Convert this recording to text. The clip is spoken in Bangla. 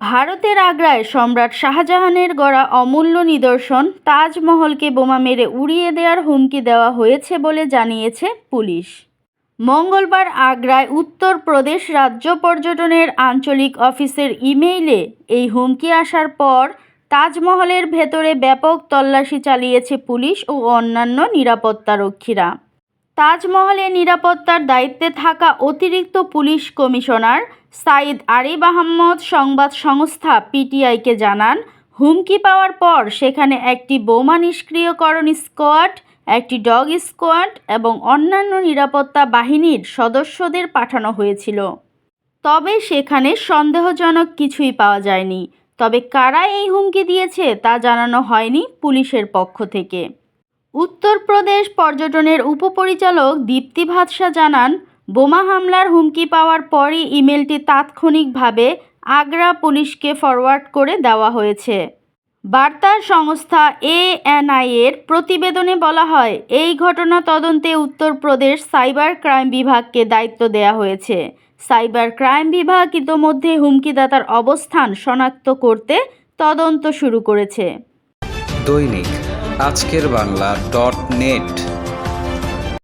ভারতের আগ্রায় সম্রাট শাহজাহানের গড়া অমূল্য নিদর্শন তাজমহলকে বোমা মেরে উড়িয়ে দেওয়ার হুমকি দেওয়া হয়েছে বলে জানিয়েছে পুলিশ। মঙ্গলবার আগ্রায় উত্তরপ্রদেশ রাজ্য পর্যটনের আঞ্চলিক অফিসের ইমেইলে এই হুমকি আসার পর তাজমহলের ভেতরে ব্যাপক তল্লাশি চালিয়েছে পুলিশ ও অন্যান্য নিরাপত্তারক্ষীরা। তাজমহলে নিরাপত্তার দায়িত্বে থাকা অতিরিক্ত পুলিশ কমিশনার সাইদ আরিব আহম্মদ সংবাদ সংস্থা পিটিআইকে জানান, হুমকি পাওয়ার পর সেখানে একটি বোমা নিষ্ক্রিয়করণ স্কোয়াড, একটি ডগ স্কোয়াড এবং অন্যান্য নিরাপত্তা বাহিনীর সদস্যদের পাঠানো হয়েছিল। তবে সেখানে সন্দেহজনক কিছুই পাওয়া যায়নি। তবে কারা এই হুমকি দিয়েছে তা জানানো হয়নি পুলিশের পক্ষ থেকে। উত্তরপ্রদেশ পর্যটনের উপপরিচালক দীপ্তি ভাদসা জানান বোমা হামলার হুমকি পাওয়ার পরই ইমেলটি তাৎক্ষণিকভাবে আগ্রা পুলিশকে ফরওয়ার্ড করে দেওয়া হয়েছে। বার্তা সংস্থা এএনআই এর প্রতিবেদনে বলা হয়, এই ঘটনা তদন্তে উত্তরপ্রদেশ সাইবার ক্রাইম বিভাগকে দায়িত্ব দেওয়া হয়েছে। সাইবার ক্রাইম বিভাগ ইতোমধ্যে হুমকিদাতার অবস্থান শনাক্ত করতে তদন্ত শুরু করেছে। দৈনিক আজকের বাংলা ডট নেট